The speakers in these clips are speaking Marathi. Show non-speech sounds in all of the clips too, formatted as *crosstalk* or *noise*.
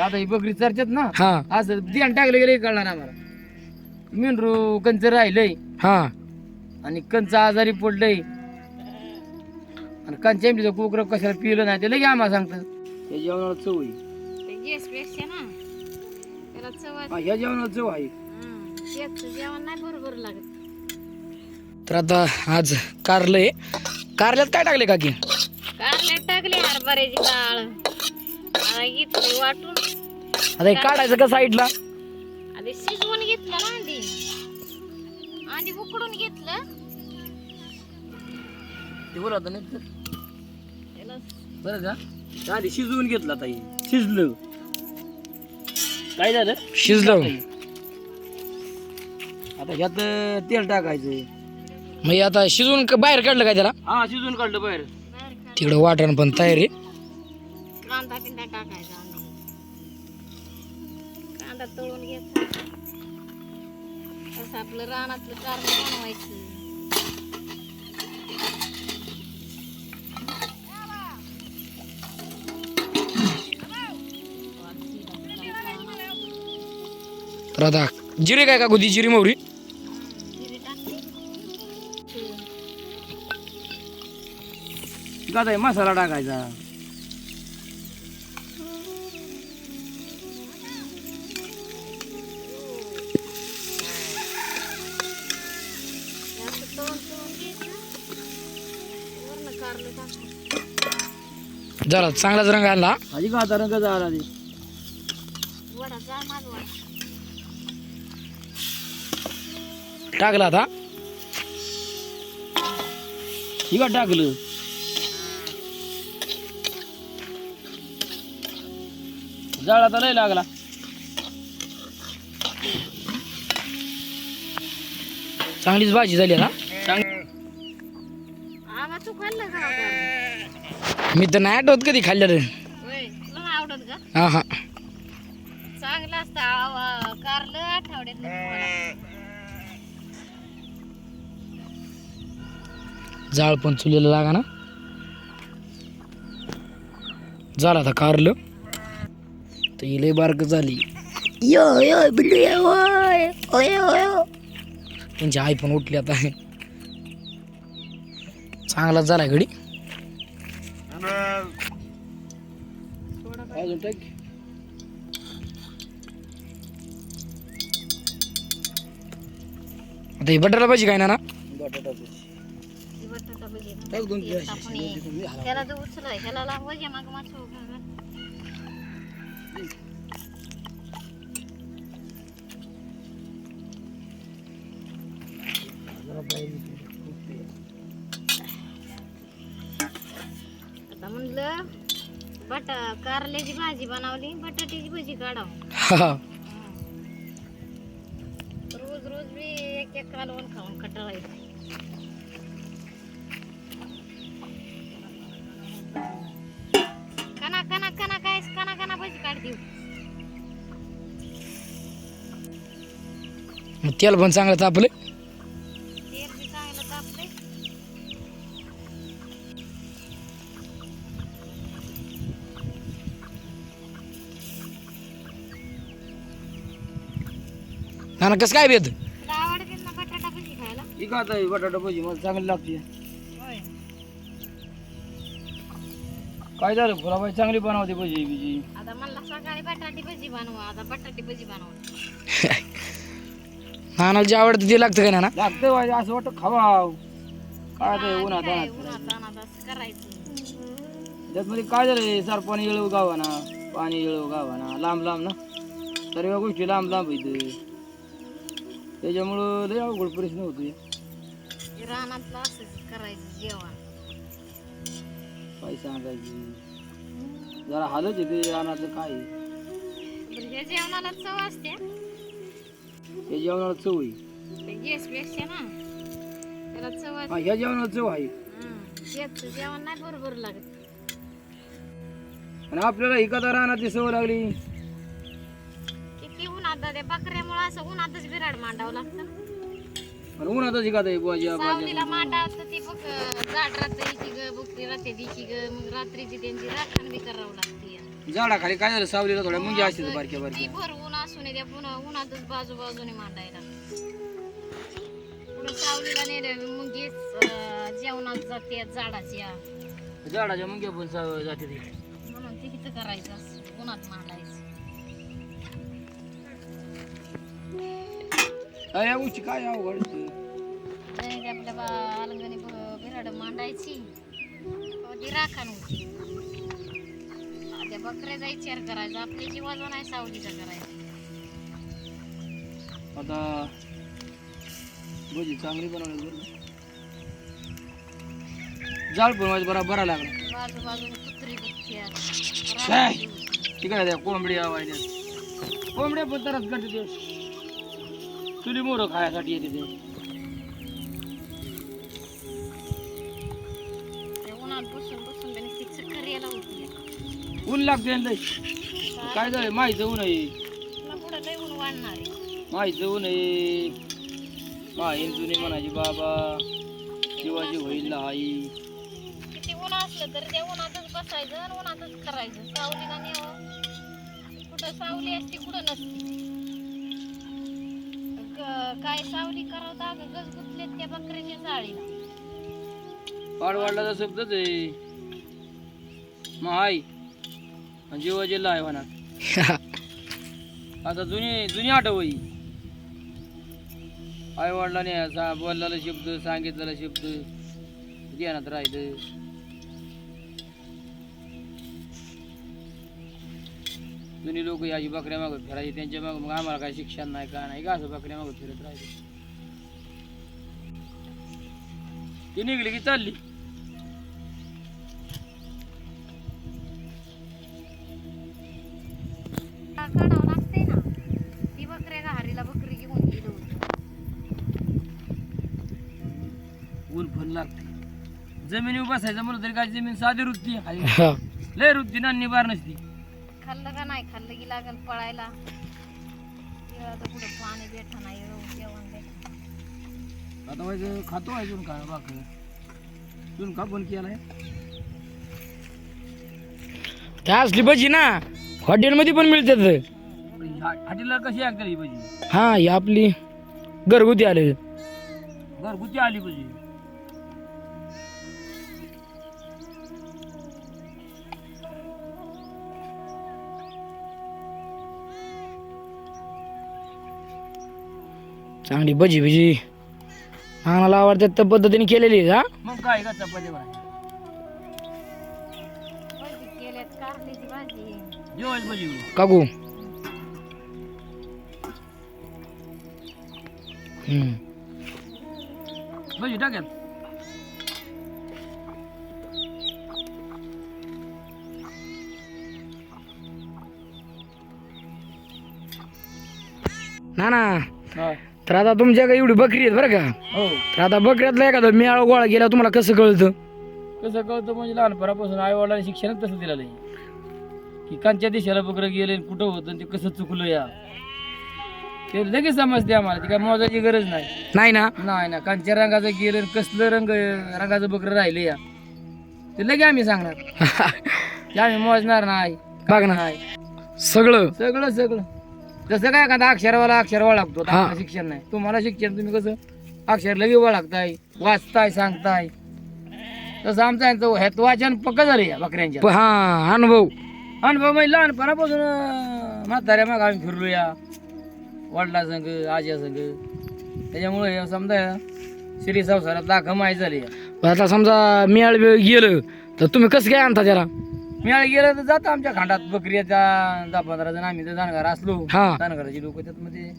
आता ही बकरी चर्चेत ना हा. असं ध्यान टाकलं गेलं कळणार आम्हाला. मेंढरू कंच राहिलंय. हा. आणि कंच आजारी पडलंय. आणि कंच्या कुकर कशाला पिलं नाही ते लगे आम्हाला सांगतं या जेवणाला चव आहे. ना. त्याला चव हा, जेवणाला चव आहे. शेतचं जेवण नाही बरोबर लागत. तर आता आज कारलं आहे कारल्यात काय टाकले काकी? कारले टाकले हरभऱ्याची डाळ. घेतली वाटून आता हे काढायचं का साईडला? आधी शिजवून घेतलं ना आधी. आधी उकडून घेतलं. ते बरं होतं नाही तर. त्याला बरं का? आधी शिजवून घेतलं हे शिजलं. काय झालं? शिजलं. आता ह्यात तेल टाकायचं. मग हे आता शिजून क- बाहेर काढलं काय त्याला? हा शिजवून काढलं बाहेर. बाहेर काढ. तिकडं वाटण पण तयार आहे. कांदा पिंदा टाकायचा आधी कांदा तळून घ्यायचा. असं आपलं रानातलं कारलं बनवायचं. आता जिरे काय का गुदी? जिरी मोहरी? हे मसाला टाकायचा. जरा चांगलाच रंग आधी का आता रंग झाला टाकला आता. ही का टाकलं. जाळा तर लय लागला. चांगलीच भाजी झाली ना. मी तर नाही आठवत कधी खाल्लं रे. आवडत का? हा हा. चांगलं असतं आवा कारलं आठवड्यात जाळ पण चुलीला लागा ना. झालं आता कारलं. तर ही लय बारक झाली. त्यांची आई पण उठली आता. चांगला झाला घडी. टाक आता ही बटाटा भाजी काय ना ना बटाटा भजी ना. दोन. त्याला जो ह्याला माग. आता म्हणलं बटा कारल्याची भाजी बनवली बटाट्याची भजी काढाव. हा रोज रोज मी एक एक कालवण खाऊन कटाळायचं कना कना कना काय कना कना भजी काढ देऊ तेल पण चांगलं तापलं. ना कसं काय ना बटाटा भजी खायला. ही का आता बटाटा भजी मला चांगली लागते. काय झालं? फुलाबाई चांगली बनवते भजी बिजी. आता मला सकाळी बटाटी भजी बनवा आता बटाटी भजी बनवा *laughs* नानाला जे आवडतं ते लागतं काय ना लागतं पाहिजे असं वाटतं खावा काय ते उन्हात काय. उन्हात असं करायचं. त्यातमध्ये काय झालंय सार पाणी येळव गावा ना पाणी येळव गावा ना लांब लांब ना. सर्व गोष्टी लांब लांब इथे त्याच्यामुळं लय अवघड परिस्थिती होती रानातलं असंच करायचं जेवण काय सांगायची? जरा हालच येते रानातलं काय आहे. बरं, हे जेवणाला चव असते? त्या जेवणाला चव आहे. गॅसपेक्षा ना. त्याला चव हा असते. ह्या जेवणाला चव आहे. जेवण नाही बरोबर लागत. आणि आपल्याला एखादा रानातली सवय लागली. किती उन्हात ते बकऱ्यामुळे असं उन्हातच बिराड मांडावं लागतं. आणि उन्हातच सावलीला मांडावं तर ती बघ जाड रात्रीची ग बुकरी रात्री दिशी ग मग रात्रीची त्यांची राखण बी करावं लागते. झाडाखाली काय झालं? सावलीला थोड्या मुंगी असतील बारक्या ती बारक्या. भर ऊन असून त्या पुन्हा उन्हातच बाजू बाजूने मांडायला. पुढे सावलीला नेलं मुंगी अं, जेवणात जाते झाडाच्या. झाडाच्या मुंग्या पण जाते ती. म्हणून ते किती करायचं असं, उन्हात मांडायचं. अरे गोष्टी काय अवघड. नाही आपल्या अलंगणी बिराड मांडायची. ती राखण त्या बकऱ्याचा विचार करायचा. आपल्या जीवाचा नाही सावलीचा करायचा. आता भजी चांगली बनवली बरं. जाळ पण बरा बरा लागला. बाजू बाजूने कुत्री? तिकडे कोंबड्या वाहिल्यात कोंबड्या पण तरच करते ते चुली मोरं खायसाठी येते ते. त्या उन्हात बसून बसून त्याने ती चक्कर यायला होती. ऊन लागते ना लय काय झालं? माहीचं ऊन आहे तुला पुढं लय ऊन वाढणार आहे. माहीचं ऊन आहे माहीन जुनी म्हणायची बाबा शिवाजी होईल आई. किती ऊन असलं तर त्या उन्हातच बसायचं आणि उन्हातच करायचं. सावलीला नेव. कुठं सावली असते कुठं नसते. काय सावली करावं दाग गज गुतलेत त्या बकऱ्याच्या जाळीला पाडवाडला शब्दच आहे. मग आई जीव जिल्हा आहे म्हणा. आता जुनी जुनी आठवई आई वडिलाने असा बोललेला शब्द सांगितलेला शब्द. ध्यानात राहिलं जुनी लोक याची बकऱ्या मागत फिरायची त्यांच्या माग मग आम्हाला काय शिक्षण नाही काय नाही का असं बकऱ्या मागत फिरत राहायचं. ती निघली की चालली. का- काढावं लागते ना. ती बकऱ्या घारीला बकरी घेऊन गेलो ऊन फल लागते जमिनीवर बसायचं म्हणलं तरी काय जमीन साधी रुत्ती आहे. हा. लय रुत्ती नान्नी बार नसती खाल्लं का नाही? खाल्लं की लागल पळायला. आता कुठं पाणी भेटा नाही जेवण भेटा आता व्हायचं खातो आहे अजून का बाकर अजून का पण केलाय? त्या असली भजी ना? हॉटेलमध्ये पण मिळतात. हाटीला कशी ऐकता ही पाहिजे हा ही आपली घरगुती आले. घरगुती आली पाहिजे चांगली भजी भजी. आम्हाला आवडतात त्या पद्धतीने केलेली आहे, हा मग काय का चपाती भाजी? भजी केल्यात कारल्याची भाजी. जेवायची भाजी. काकू. हम्म. भाजी टाक्यात. ना ना हा. तर आता तुमच्याकडे एवढी बकरी आहेत बरं का? हो. तर आता बकऱ्यातला एखादा मेळा गोळा गेला तुम्हाला कसं कळतं? कसं कळतं म्हणजे लहानपणापासून आई वडिलांनी शिक्षणच तसं दिलेलं आहे. की कांच्या दिशेला बकरं गेले कुठं होतं आणि ते कसं चुकलं या. ते लगेच समजते आम्हाला ती काय मोजायची गरज नाही. नाही ना? नाही ना कांच्या रंगाचं गेलं आणि कसलं रंग रंगाचं बकरं राहिलं या. ते लगे आम्ही सांगणार. *laughs* ते आम्ही मोजणार नाही बघ ना. नाही. सगळं? सगळं सगळं. जसं काय एखादा अक्षरावाला अक्षर ओळखतो आता हा. शिक्षण नाही. तुम्हाला शिक्षण तुम्ही कसं अक्षर लगे ओळखताय वाचताय सांगताय. तसं आमचं यांचं ह्यात वाचन पक्क झालं या बकऱ्यांच्या. प- हा अनुभव. अनुभव म्हणजे लहानपणापासून अं, म्हाताऱ्या मग आम्ही फिरलो या वडिला संघ आज्या संघ त्याच्यामुळे हे समजा श्री संसारात लाख माहीत झाली आता समजा मेळ बिळ गेलं तर तुम्ही कसं काय आणता त्याला? मिळालं गेलं तर जातं आमच्या खांडात. बकरी दहा पंधरा जण आम्ही तर जाणगार असलो. हा. जाणगाराची लोक त्यात मध्ये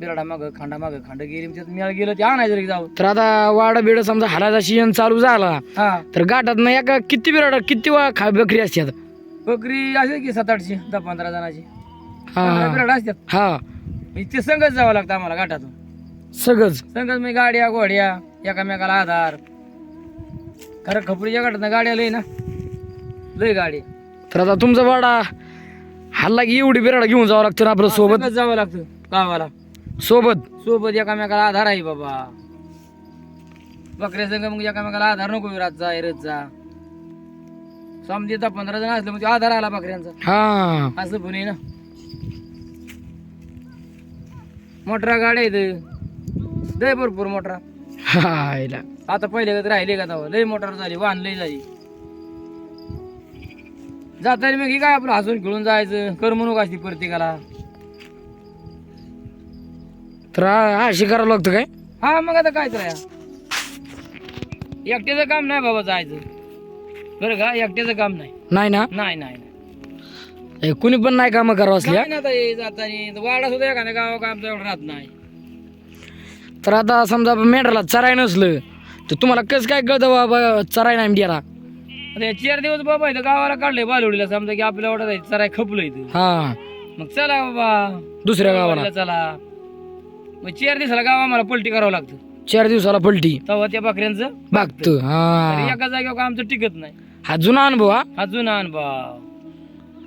बिराडा माग खांडा माग खांड गेली त्यात मिळालं गेलं ते आणायचं रे जाऊ तर आता वाडा बिड समजा हाडाचा सीजन चालू झाला हा. तर गाठात ना एका किती बिराड किती वा खा बकरी असतात? बकरी असेल की सात आठशे दहा पंधरा जणांची. पंधरा हा बिराड असतात. हा. म्हणजे ते संगच जावं लागतं आम्हाला घाटातून. सगळंच संगच म्हणजे गाड्या घोड्या एकामेकाला आधार. खरं खपरीच्या गाठात गाड्या लय ना. लय गाडी. तर आता तुमचा वाडा हल्ला की एवढी बिराड घेऊन जावं लागतं ना आपलं सोबत? जावं लागतं गावाला. सोबत? सोबत एकामेकाला आधार आहे बाबा. बकऱ्या संघ मग एकामेकाला आधार नको रत जा समजे दहा पंधरा जण असले म्हणजे आधार आला बकऱ्यांचा. हा. असं पण आहे ना. मोटरा गाड्या आहेत. लय भरपूर मोटरा. हायला. आता पहिले कधी राहिले का तेव्हा? लय मोटर झाली वाहन लय झाली. जाताना मग हे काय आपलं हसून खेळून जायचं? करमणूक असते प्रत्येकाला? तर हा- अशी करावं लागतं काय? हा मग आता काय तर? एकट्याचं काम नाही बाबा जायचं. बरं का? एकट्याचं काम नाही. नाही ना? नाही नाही कुणी पण नाही कामं करावं असल्या नाही ना आता हे जाताना. वाडा सुद्धा एखाद्या गावा काम एवढं राहत नाही. तर आता समजा मेंढराला चराय नसलं तर तुम्हाला कसं काय कळतं बाबा चराय नाही मेंढ्याला आता हे चार दिवस बाबा इथं गावाला काढले बालवडीला समजा की आपल्या वाटत आहे चराय खपलं इथं हा. मग चला बाबा. दुसऱ्या गावाला. बालवडीला चला. मग चार दिवसाला गाव आम्हाला पलटी करावं लागतं. चार दिवसाला पलटी. तेव्हा त्या बकऱ्यांचं बघतो. तरी हा. एका जागेवर आमचं टिकत नाही. हा जुना अनुभव हा? हा जुना अनुभव.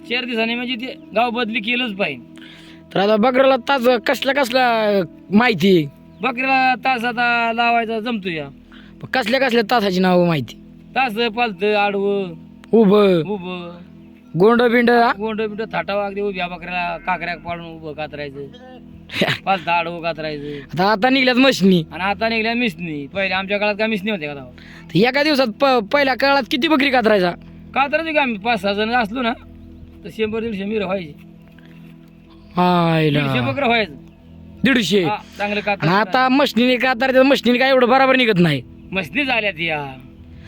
चार दिवसांनी म्हणजे ते गाव बदली केलंच पाहिजे. तर आता बकऱ्याला तास कसल्या कसल्या माहिती? बकऱ्याला तास आता लावायचा जमतो या कसल्या कसल्या तासाची नाव माहिती? तास पालत आडवं उभं. उभं. गोंड बिंड? गोंड बिंड थाटावा अगदी उभ्या बकऱ्याला काकऱ्या पाडून उभं कातरायचं. पालत आडवं कातरायचं. आता आता निघल्यात मशनी. आणि आता निघल्या मिसनी. पहिले आमच्या काळात काय मिसनी होते का? तर एका दिवसात प- पहिल्या काळात किती बकरी कातरायचा? कातरायचं का आम्ही पाच सहा जण असलो ना तर शंभर दीडशे मिर व्हायची. दीडशे बकरं व्हायचं. दीडशे. हा, चांगलं आणि कातर आता मशनीने कातरायचं मशनीने काय एवढं बरोबर निघत नाही. मस्ती झाल्या ती या.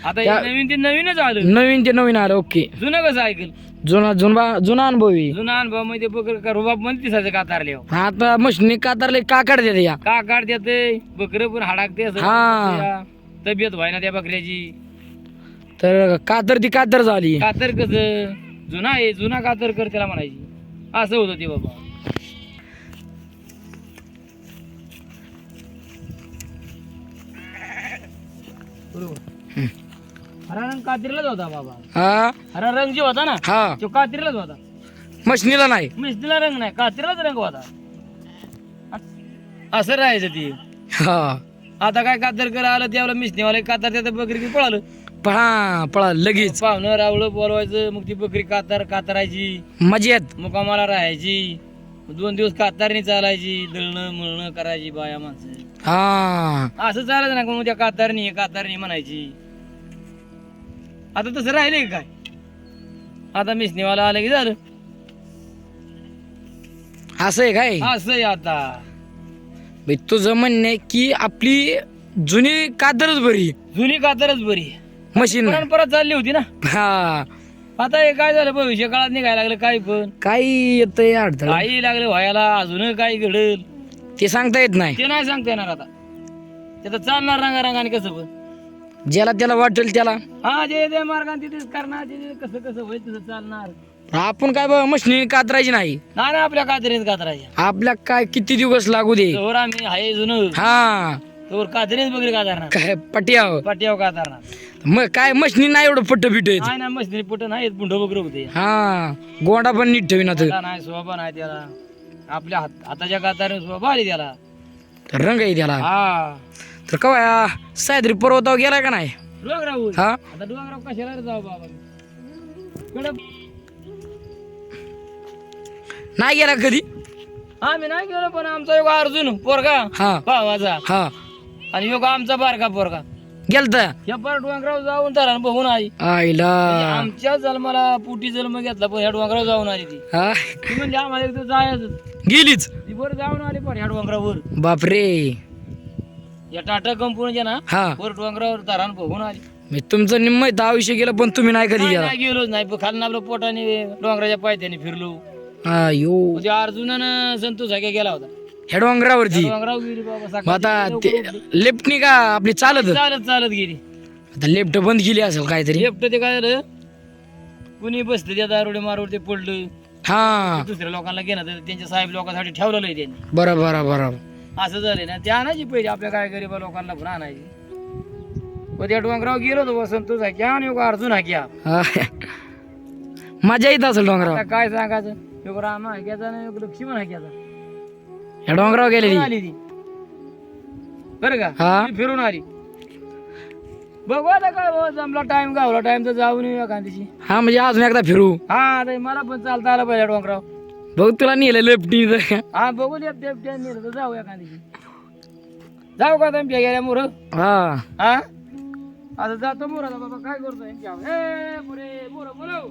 आता हे त्या- नवीन ते नवीनच आलं. नवीन ते नवीन आलं ओके. जुनं कसं ऐकल? जुना जुना जुना अनुभव. जुना अनुभवमध्ये बकर का रुबाबमध्ये दिसायचं कातारले आता मशनी कातरले का काढते या? का काढतात बकर पण हाडाकते असं. हा. त्या तब्येत व्हाय ना त्या बकऱ्याची. तर कातर ती कातर झाली. कातर कसं? जुना आहे जुना कातर कर त्याला म्हणायची. असं होतं ते बाबा. बरोबर. हरा रंग कात्रीलाच होता बाबा. हा? हरा रंग जो होता ना हा. तो कात्रीलाच होता. मशनीला नाही? मिस्तीला रंग नाही कात्रीलाच रंग होता. असं राहायचं ती. हा. आता काय कातर कर आलं त्यावेळेला मिसनीवाले कातर त्या बकरी पळालं? पळा पळा लगेच. पाहुणं रावलं बोलवायचं मग ती बकरी कातर कातरायची. मजेत. मुकामाला राहायची. दोन दिवस कातारणी चालायची दळणं मळणं करायची बाया माणसं. हा. असं चालायचं ना मग त्या कातारणी कातारणी म्हणायची. आता तसं राहिले काय? आता मिसनीवाला आलं की झालं. असं आहे काय? असं आहे आता. बे, तुझं म्हणणं आहे की आपली जुनी कातरच बरी. जुनी कातरच बरी. मशीन. परत चालली होती ना. हा. आता हे काय झालं भविष्य काळात निघायला लागलं काय पण. काही येतंय अडथळा. काही लागलं व्हायला अजून काय घडेल. ते सांगता येत नाही. ते नाही सांगता येणार आता. ते तर चालणार रंगारंगाने कसं पण. ज्याला त्याला वाटेल त्याला. हा जे ते मार्गाने तिथेच करणार जे जे कसं कसं होईल तसं चालणार. आपण काय बघ मशनी कातरायची नाही. नाही ना आपल्या कात्रीत कातरायच्या आपल्या काय किती दिवस लागू दे. तोवर आम्ही हाय जुनं. हा. तोवर कात्रीच बकरी कातरणार. काय पटिया पाट्यावर कातरणार. मग काय मशनी नाही एवढं पट्ट पिट येत नाही ना मस्त पुट नाही बुंड बकर होते. हा. गोंडा पण नीट ठेवीन त्याला नाही शोभा नाही त्याला. आपल्या हात हाताच्या काताने शोभा आली त्याला. रंग आहे त्याला. हा. तर कवा सायद्री पर्वतावर गेलाय का नाही? डोंगरावर? हा? आता डोंगराव कशाला रे जाऊ बाबा? कडं नाही गेला कधी? आम्ही नाही गेलो पण आमचा योग अर्जुन पोरगा. हा. भावाचा. हा. आणि योग आमचा बारका पोरगा. गेलता? या पर डोंगराव जाऊन तर बघून आई. आईला. आमच्या जन्माला पुटी जन्म घेतला पण ह्या डोंगरावर जाऊन आली ती. हा? ती म्हणजे आम्हाला एकदा जायचं गेलीच? ती बरं जाऊन आली पण ह्या डोंगरावर. बापरे. या टाटा कंपनीच्या ना हा. वर डोंगरावर दारान बघून आली. मी तुमचं निम्म आयुष्य गेलं पण तुम्ही नाही कधी गेला. नाही गेलोच नाही पण खाली आपलं पोटाने डोंगराच्या पायथ्याने फिरलो. अयो म्हणजे अर्जुनानं संतोष हाके गेला होता. ह्या डोंगरावरती? डोंगरावर गेली बाबा मग सकाळी आता लवकर उठली. लेफ्टनी का आपली चालत? चालत चालत गेली. आता लेफ्ट बंद केली असेल काहीतरी. लेफ्ट ते काय झालं? कुणी बसलं त्या दारोडे मारोड ते पडलं. हा. दुसऱ्या लोकांना घेणं तर त्यांच्या साहेब लोकांसाठी ठेवलेलं आहे त्यांनी. बरं बरं बरं. असं झालं ना ते आणायची पहिले आपल्या काय गरीब लोकांना पण आणायची. त्या डोंगरावर गेलो संतोष हाक्या आणि योग अर्जुन हा. मजा येत असेल डोंगरावर. आता काय सांगायचं? योग राम हाक्याचा आणि योग लक्ष्मण हाक्याचा ह्या डोंगरावर गेलेली. आली ती. बरं का? हा. ती फिरून आली. बघू आता काय जमला टाइम गावला टाइम तर जाऊन येऊया गांधीची हा म्हणजे अजून एकदा फिरू. हा आता मला पण चालता आलं पाहिजे डोंगराव बघ तुला नेलं लेफ्टी हा बघू लेप टेप नेलं तर जाऊया गांधीची जाऊ का तुमच्या गेल्या मोर? हा. हा? आता जातो मोर बाबा काय करतो यांच्या ए मोरे मोर बोलव.